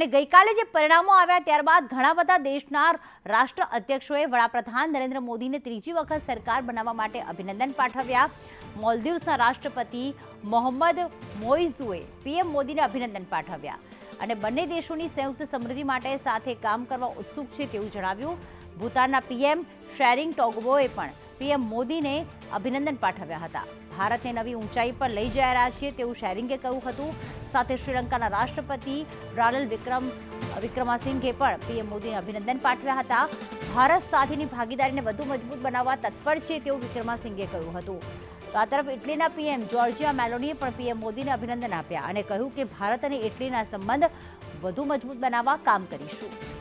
અને ગઈકાલે જે પરિણામો આવ્યા ત્યારબાદ ઘણા બધા દેશના રાષ્ટ્ર અધ્યક્ષોએ વડાપ્રધાન નરેન્દ્ર મોદીને ત્રીજી વખત સરકાર બનાવવા માટે અભિનંદન પાઠવ્યા. મોલદીવ્સના રાષ્ટ્રપતિ મોહમ્મદ મોઇઝુએ પીએમ મોદીને અભિનંદન પાઠવ્યા. અને બંને દેશોની સંયુક્ત સમૃદ્ધિ માટે સાથે કામ કરવા ઉત્સુક છે તેવું જણાવ્યું. ભૂતાનના પીએમ શેરિંગ ટોગબોએ પણ પીએમ મોદીને અભિનંદન પાઠવ્યા હતા. ભારતને નવી ઊંચાઈ પર લઈ જઈ રહ્યા છીએ તેવું શેરિંગે કહ્યું હતું. સાથે શ્રીલંકાના રાષ્ટ્રપતિ રાલલ વિક્રમ, વિક્રમાસિંઘે પણ પીએમ મોદીને અભિનંદન પાઠવ્યા હતા. ભારત સાથેની ભાગીદારીને વધુ મજબૂત બનાવવા તત્પર છે તેવું વિક્રમાસિંઘે કહ્યું હતું. તો આ તરફ ઇટલીના પીએમ જોર્જિયા મેલોનીએ પણ પીએમ મોદીને અભિનંદન આપ્યા અને કહ્યું કે ભારત અને ઇટલીના સંબંધ વધુ મજબૂત બનાવવા કામ કરીશું.